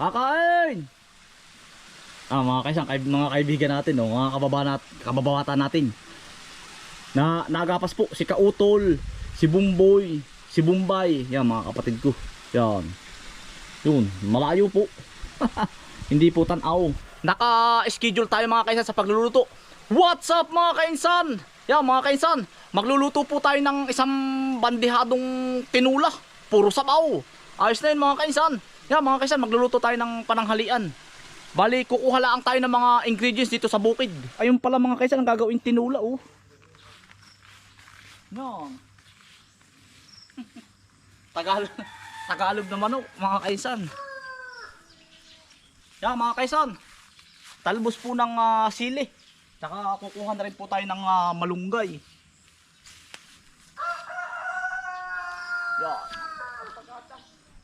Kakain! Ah, mga kaisang, kaib, mga kaibigan natin, no? mga kababa nat, kababawata natin. Na nagapas po si Kautol, si Bumboy, si Bumbay. Yan mga kapatid ko. Yan. Yun, malayo po. Hindi po tanaw. Naka-schedule tayo mga kainsan sa pagluluto. What's up mga kainsan? Yan mga kainsan, magluluto po tayo ng isang bandihadong tinula. Puro sabaw. Ayos na yun mga kainsan. Yan mga kainsan, magluluto tayo ng pananghalian. Bali, kukuha lang tayo ng mga ingredients dito sa bukid. Ayun pala mga kainsan, ang gagawin tinula oh. Yan. Tagalog, Tagalog na manok, mga kaisan. Yan, mga kaisan. Talbos po ng ah, sili. Tsaka kukuha na rin po tayo ng ah, malunggay. Yan.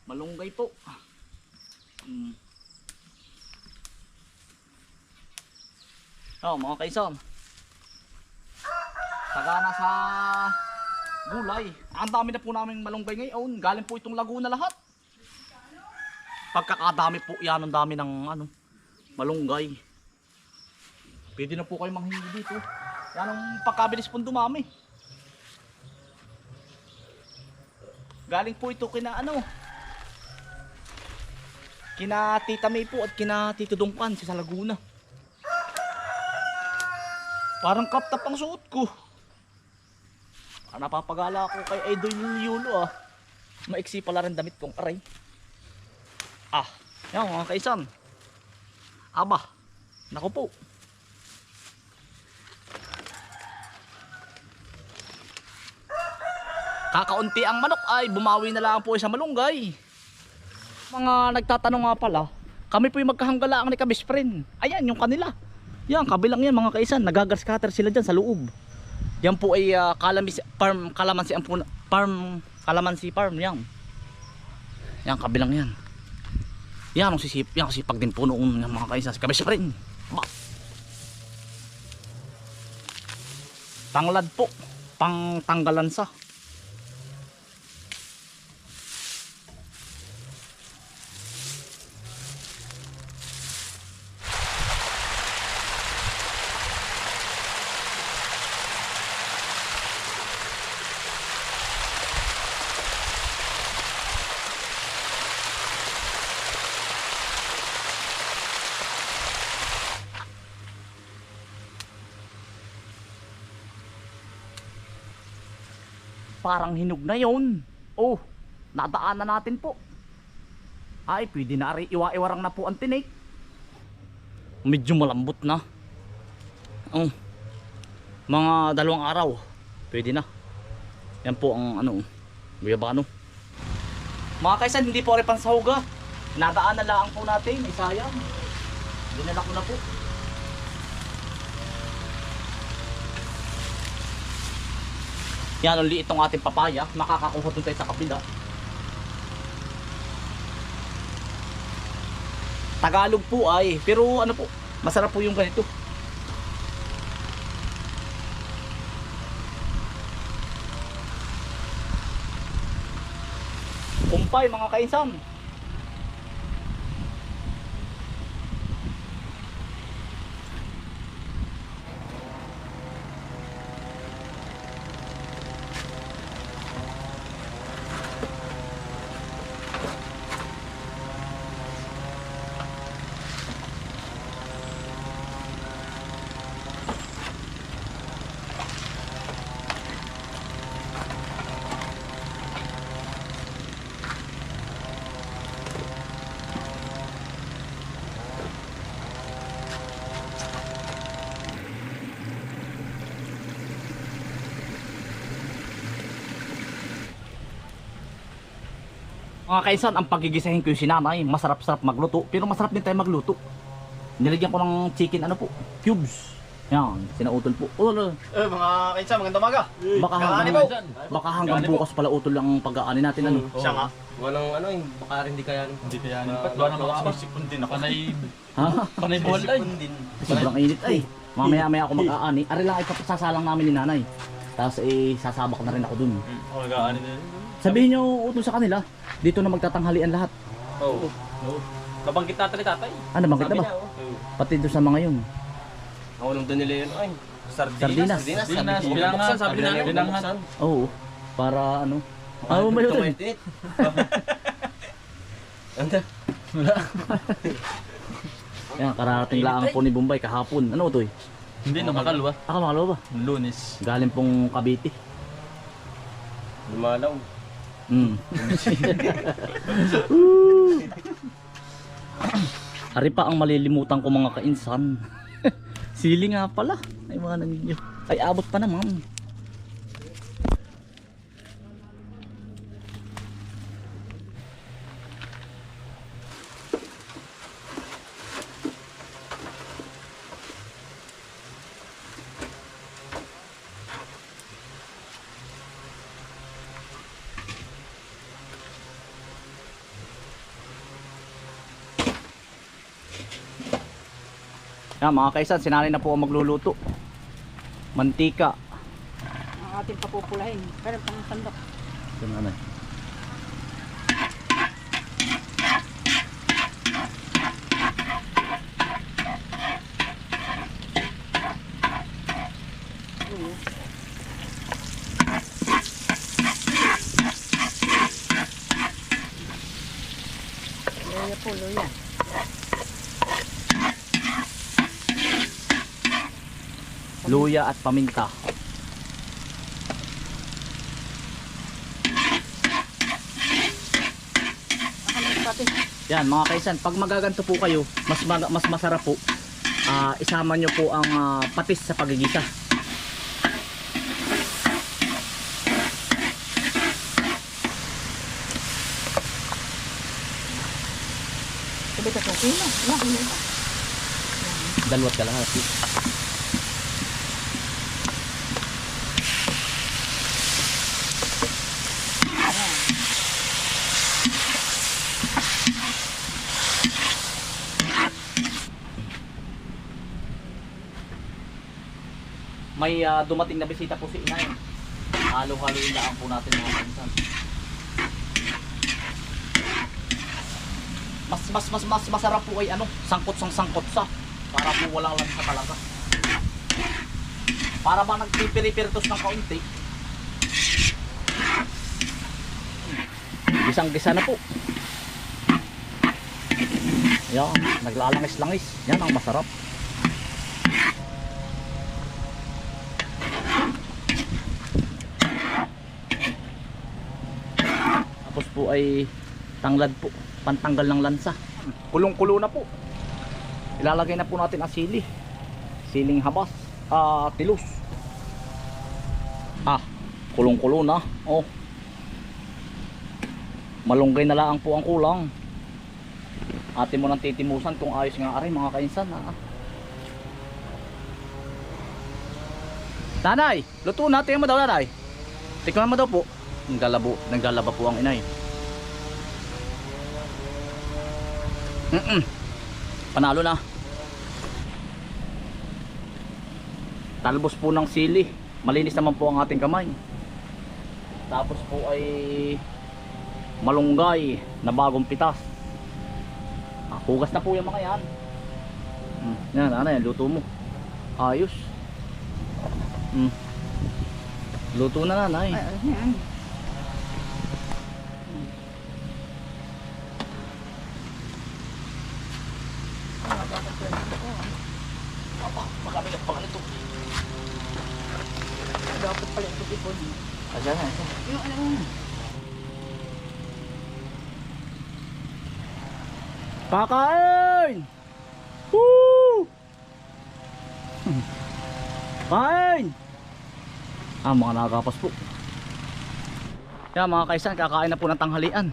Malunggay po. Mm. Oh, mga kaisan. Taga na sa gulay. Ang dami na po namin malunggay ngayon. Galing po itong Laguna lahat. Pagkakadami po yan ang dami ng ano, malunggay. Pwede na po kayo manghingi dito. Yan ang pagkabilis po dumami. Galing po ito kina ano, kina Tita May po at kina Tito Dungkan sa Laguna. Parang kaptap ang suot ko. Ah, napapagala ako kay Idol Yulo ah. Maiksi pala rin damit kong aray. Ah, yan mga kaisan. Aba, naku po. Kakaunti ang manok ay bumawi na lang po sa malunggay. Mga nagtatanong nga pala, kami po yung magkahanggalaan ni kabis friend. Ayan, yung kanila. Yan, kabilang yan mga kaisan. Nagagas cutter sila dyan sa loob. Yan po ay uh, kalamis, farm, kalamansi ang farm, kalamansi farm yan. Yan, kabilang yan. Yan ang sisip, yan kasi pag din po noon ng mga kaisan. Kabis friend. Ba. Tanglad po, pang tanggalan sa. Parang hinog na yon. Oh, nadaan na natin po. Ay, pwede na rin iwa-iwarang na po ang tinik. Medyo malambot na. Oh, mga dalawang araw. Pwede na. Yan po ang ano, guyabano. Mga kaisan, hindi po rin pansahuga. Nadaan na lang po natin. Ay, sayang. Dinala ko na po. Yan, ang liit ng ating papaya. Makakakuha dun tayo sa kabila. Tagalog po ay, pero ano po, masarap po yung ganito. Kumpay mga kainsan. Mga kaisan, ang pagigisahin ko yung sinanay, masarap-sarap magluto, pero masarap din tayo magluto. Nilagyan ko ng chicken, ano po, cubes. Yan, sinautol po. Utol, Eh, mga kainsa, magandang umaga. baka hanggang, po. baka hanggang po. bukas pala utol ang pag-aani natin. Ano? Siya nga. Walang ano, yung baka rin di kaya Hindi kaya Ma- Ba't wala ma- naman sipon din ako. Panay, Ha? panay buwan ay. Sipon din. Sobrang init ay. Mamaya-maya ako mag-aani. Ari lang ay papasasalang namin ni nanay. Tapos eh, sasabak na rin ako dun. Oh, nag-aani din. Sabihin nyo utol sa kanila, dito na magtatanghalian lahat. Oo. Nabanggit natin ni tatay. Ano, bakit na ba? Pati doon sa mga yun. Ako nung doon nila yun, ay, sardinas. Sardinas. Sardinas, Sardinas, bilangan, sabi nila, namin, bilangan. Oo. Para ano. Ah, ito, din. mainit. Anda. Yan, kararating lang po ni Bombay kahapon. Ano to eh? Hindi, namakalwa. Ako makalawa ba? Lunes. Galing pong Cavite. Lumalaw. Mm. Ari pa ang malilimutan ko mga kainsan. Sili nga pala. Ay mga ninyo. Ay abot pa naman. Yan mga kaisan, sinanay na po ang magluluto. Mantika. ang ating papupulahin. Pero pang sandok. Yan ano. Loya po, loya. Luya at paminta. Yan mga kaisan, pag magaganto po kayo, mas mag- mas masarap po. Ah, isama nyo po ang ah, patis sa pagigisa. Dalawat kalahati. May ah, dumating na bisita po si Inay. Halo-haloin lang po natin mga kansan. Mas mas mas mas masarap po ay ano, sangkot sang sangkot sa para po walang lansa talaga. Para ba nagpipiripirtos ng kaunti. Gisang-gisa na po. Yan, naglalangis-langis. Yan ang masarap. Po ay tanglad po, pantanggal ng lansa. Kulong-kulo na po. Ilalagay na po natin ang sili. Siling habas, ah, tilos. Ah, kulong-kulo na. Oh. Malunggay na lang po ang kulang. Ate mo nang titimusan kung ayos nga aray mga kainsan ha. Nanay, luto natin mo daw nanay. Tikman mo daw po. Naglalabo, naglalaba po ang inay. Mm Panalo na. Talbos po ng sili. Malinis naman po ang ating kamay. Tapos po ay malunggay na bagong pitas. Ah, hugas na po yung mga yan. Mm, yan, ano yan, luto mo. Ayos. Mm. Luto na nanay. Ay, ay, Kain! Ah, mga nakakapas po. Yan mga kaisan, kakain na po ng tanghalian.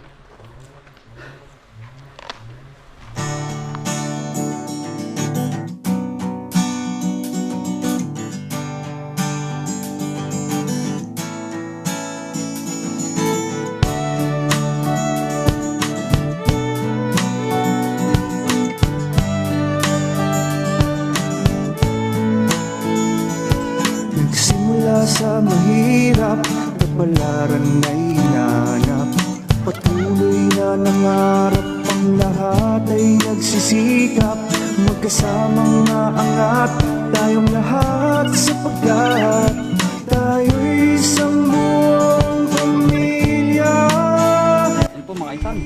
Magsikap Magkasamang naangat Tayong lahat sapagkat Tayo'y isang buong pamilya Ano po mga kaisan?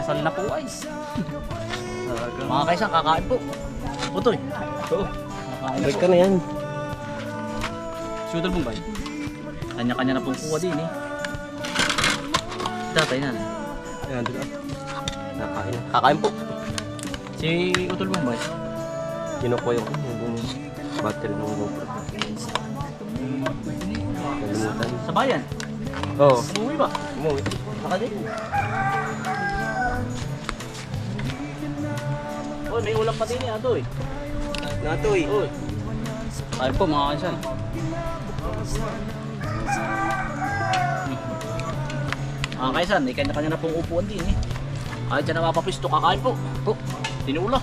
Kasal na po ay. mga kaisan, kakain po. Putoy. Oo. Break po. ka na yan. Sudol Bombay. Kanya-kanya na pong kuha din eh. Tatay na. Ayan, doon ah. Nakain na. Kakain po. Si Utol Bombay. Kinukuha yung, yung battery ng GoPro. Nalimutan. Sa bayan. Oo. Oh, Umuwi ba? umuwi. Saka din. Oh, may ulam pa din eh, ato eh. Natoy. Uy. Kain po mga kaisan. Mga kaisan, eh, kanya-kanya na pong upuan din eh. Kahit dyan na mapapisto, kakain po. Po, tinula.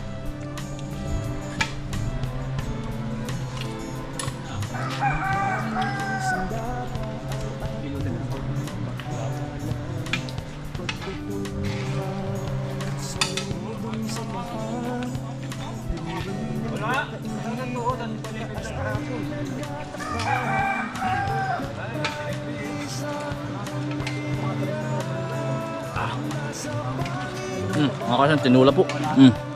Hmm, mga kaisan, tinula po. Hmm.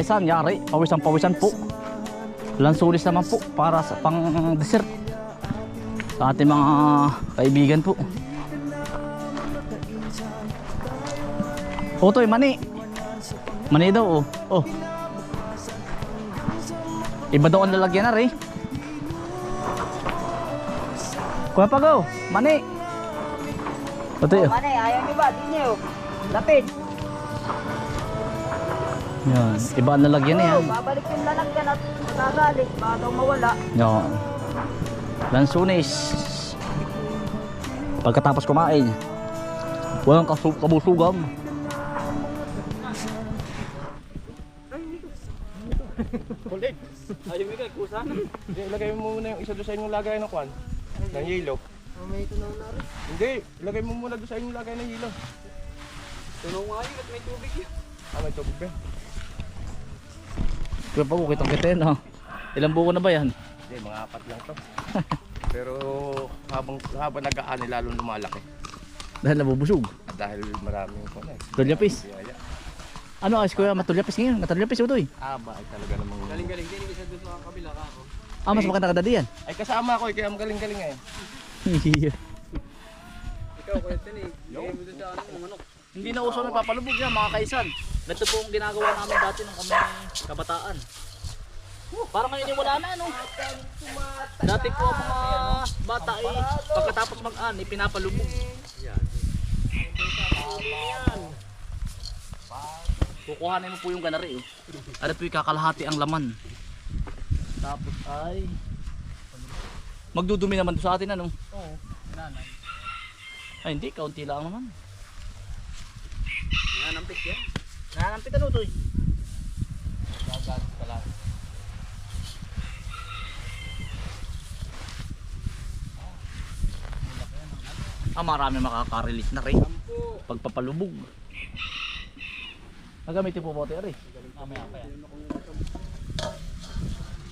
Kaisan, yari, pawisan-pawisan po. Lansulis naman po para sa pang dessert. Sa ating mga kaibigan po. Otoy, mani. Mani daw, oh. oh. Iba daw ang lalagyan na rin. Kuha pa go, mani. Otoy, oh. Mane, ayaw niyo ba? Di niyo. Lapit. Yan. Iba ang lalagyan na yan. Oh, babalik yung lalagyan at magagalit. Baka daw mawala. Yan. Lansunis. Pagkatapos kumain, walang kasu- kabusugan. Ayaw mo kay kusa. Hindi, ilagay mo muna yung isa doon sa inyong lagay ng kwan. Ng yelo. Hindi, ilagay mo muna doon sa inyong lagay ng yelo. Tunaw nga yun at may tubig yun. Ah, may tubig ba? Kaya pa kitang kita yan, ha? Ilang buko na ba yan? Hindi, mga apat lang to. Pero habang habang nag-aani lalong lumalaki. Dahil nabubusog. At dahil maraming kwan eh. Tulyapis. Biyaya. Ano ayos kuya? Matulyapis ngayon. Matulyapis eh. Ah, ba ay talaga namang... Galing-galing din isa doon sa kabila ka ako. Ah, mas maganda ka yan. Ay kasama ako eh, kaya magaling-galing eh. Hindi na uso nagpapalubog yan mga kaisan. Ito po ang ginagawa namin dati nung kami kabataan. Oh, parang ngayon eh, wala na ano. Dati po ang mga bata ay pagkatapos mag-an, pinapalubog. Kukuhanin mo po yung ganari. Oh. Ano po yung kakalahati ang laman. Tapos ay magdudumi naman sa atin ano. Oo, nanay. Ay hindi, kaunti lang naman. Nananampit yan. Nananampit ano to eh? Ah, marami makaka-relate na rin. Pagpapalubog. Nagamitin po bote, Ari. Mamaya pa yan.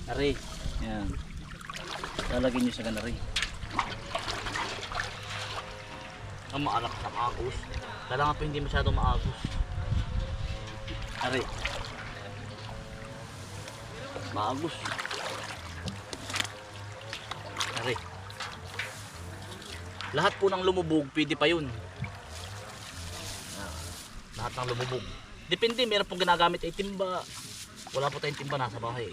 Ari. Yan. Lalagyan nyo sa ganari. Ang maalak sa maagos. Kailangan po hindi masyadong maagos. Ari. Maagos. Ari. Lahat po ng lumubog, pwede pa yun. Ah, Lahat ng lumubog. Depende, meron pong ginagamit ay timba. Wala po tayong timba nasa bahay.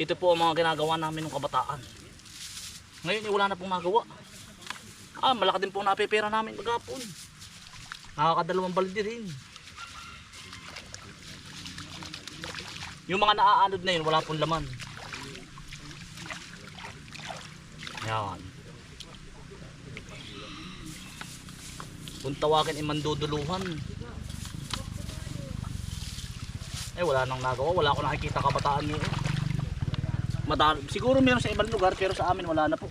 Ito po ang mga ginagawa namin ng kabataan. Ngayon eh, wala na pong magawa. Ah, malaki din po napipera namin magapon. Nakakadalawang balde rin. Yung mga naaanod na yun, wala pong laman. Yan. Kung tawagin ay manduduluhan. Eh wala nang nagawa, wala ko nakikita kabataan niyo. Madal siguro meron sa ibang lugar pero sa amin wala na po.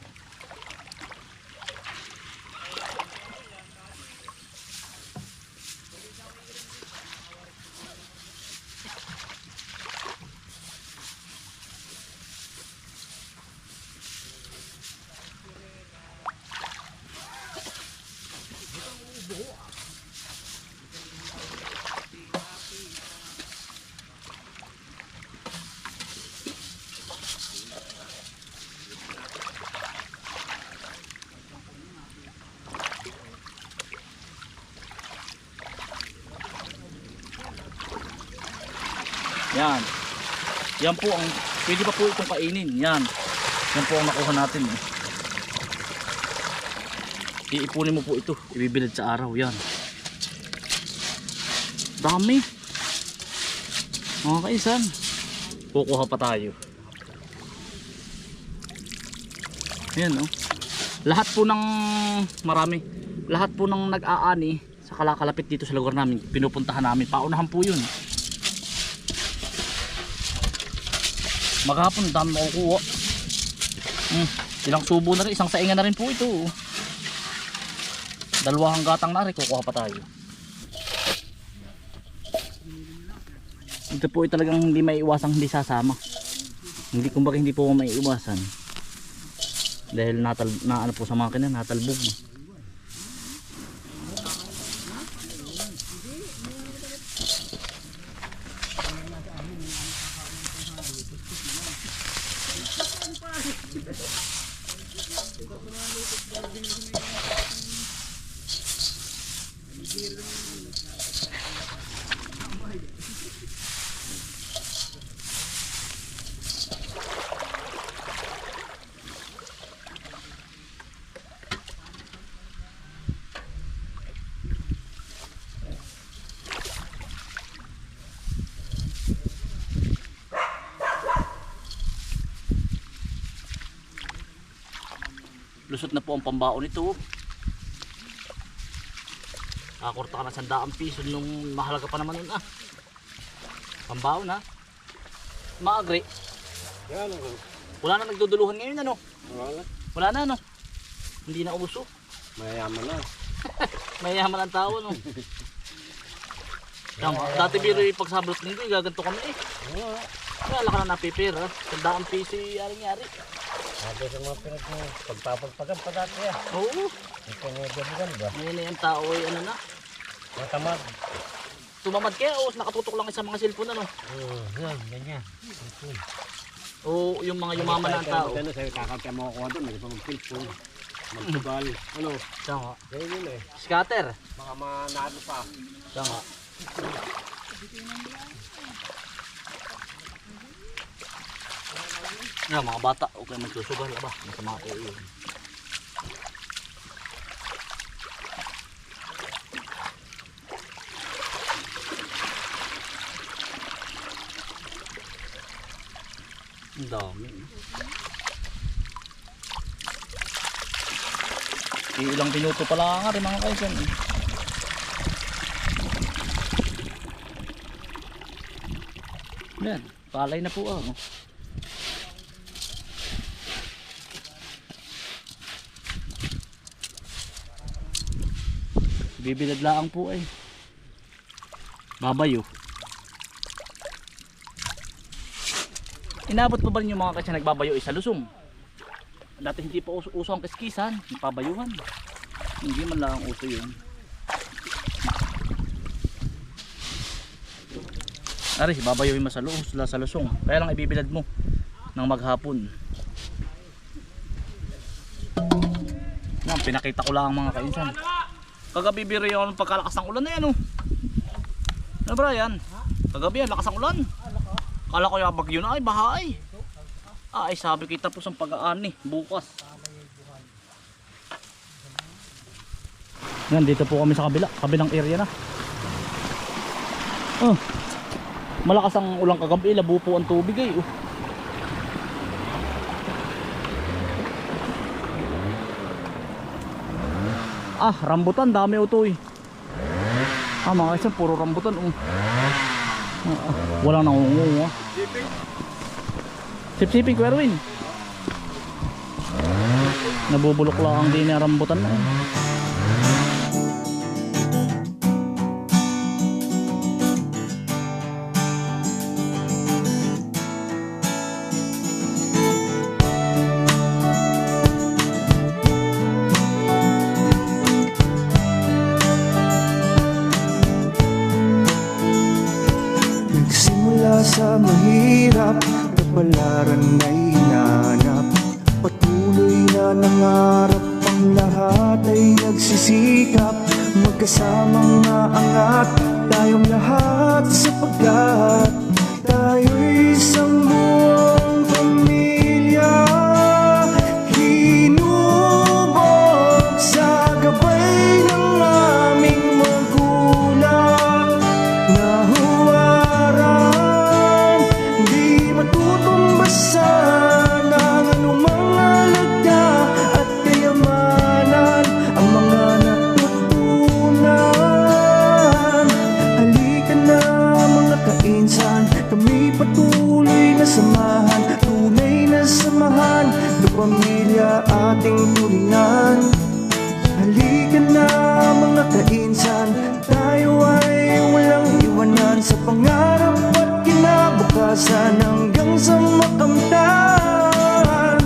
Yan. Yan po ang pwede pa po itong kainin. Yan. Yan po ang nakuha natin. Eh. Iipunin mo po ito. Ibibilad sa araw. Yan. Dami. Mga kaisan. Kukuha pa tayo. Yan oh. Lahat po ng marami. Lahat po ng nag-aani sa kalakalapit dito sa lugar namin. Pinupuntahan namin. Paunahan po yun. Maghapon, dami makukuha. Hmm, ilang subo na rin, isang saingan na rin po ito. oh. Dalawang gatang na rin, kukuha pa tayo. Ito po ay talagang hindi may iwasang hindi sasama. Hindi kumbaga hindi po may iwasan. Dahil natal, na ano po sa makina, natalbog. Lusot na po ang pambaon nito. Nakakurta ka ng sandaang piso nung mahalaga pa naman nun ah. Pambaon ha maagri. Yan ang wala na nagduduluhan ngayon ano? Wala. wala na ano? Hindi na ubuso. Mayaman na. mayaman ang tao no Tama, dati biro yung pagsablot linggo, gaganto kami eh. Wala ka na napipira. Sandaang piso yung yari-yari. Sabi sa mga pinag mo, pagpapagpagan pa dati ah. Oo. Ito nga ganyan ba? Ngayon na yung tao ay ano na. Matamad. Tumamad kaya o nakatutok lang sa mga cellphone ano. Oo, yan, ganyan. O yung mga yumaman na ang tao. Ano, sabi kakakya mo ako doon, nagpapag-cellphone. Magtugal. Ano? Tama. Ganyan yun eh. Scatter. Mga manalo pa. Tama. Yan, mga bata, okay magsusugal ba? Masama ko yun. Ang dami. Ilang minuto pala nga rin mga kaisan. eh. Yan, palay na po ah. oh. Bibilad laang po ay. Babayo. Inabot pa ba yung mga kasi nagbabayo ay sa lusong? Dati hindi pa uso, uso ang kiskisan, pabayuhan. Hindi man lang uso yun. Ari, babayuhin mo sa loob, sa lusong. Kaya lang ibibilad mo ng maghapon. Yan, pinakita ko lang ang mga kainsan. Kagabi biro yung pagkalakas ng ulan na yan oh. Ano Brian? Kagabi yan, lakas ng ulan. Kala ko yung bagyo na ay bahay. Ay, sabi kita po sa pag-aani bukas. Yan, dito po kami sa kabila, kabilang area na. Oh. Malakas ang ulang kagabi, labo po ang tubig ay. Oh. Ah, rambutan, dami utoy. Ah, mga kaisan, puro rambutan. Um. Ah, ah, walang nangungu ah. Sip-siping ko, Erwin. Nabubulok lang ang din na rambutan na. eh. Magkasamang naangat Tayong lahat sapagkat pamilya ating tulingan. Halika na mga kainsan. Tayo ay walang iwanan Sa pangarap at kinabukasan Hanggang sa makamtan.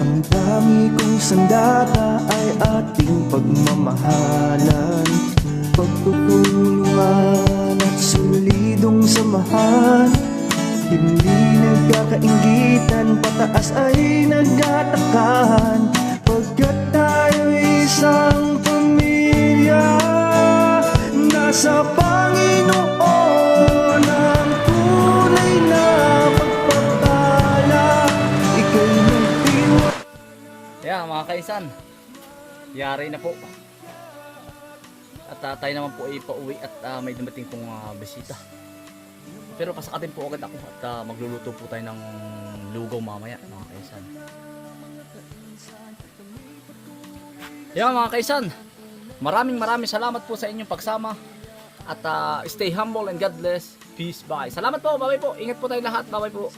Ang dami kong sandata ating pagmamahalan. Pagtutulungan at solidong samahan. Hindi nagkakaingitan, pataas ay nagtatakan Pagkat tayo isang pamilya Nasa Panginoon ang tunay na pagpapala. Ika'y nagtiwala. Yeah, mga kaisan. Yari na po. At ah, tayo naman po ay pauwi at ah, may dumating pong ah, bisita. Pero pasakatin po agad ako at ah, magluluto po tayo ng lugaw mamaya, mga kaisan. Yeah, mga kaisan. Maraming maraming salamat po sa inyong pagsama. At ah, stay humble and God bless. Peace. Bye. Salamat po. Bye-bye po. Ingat po tayo lahat. Bye-bye po.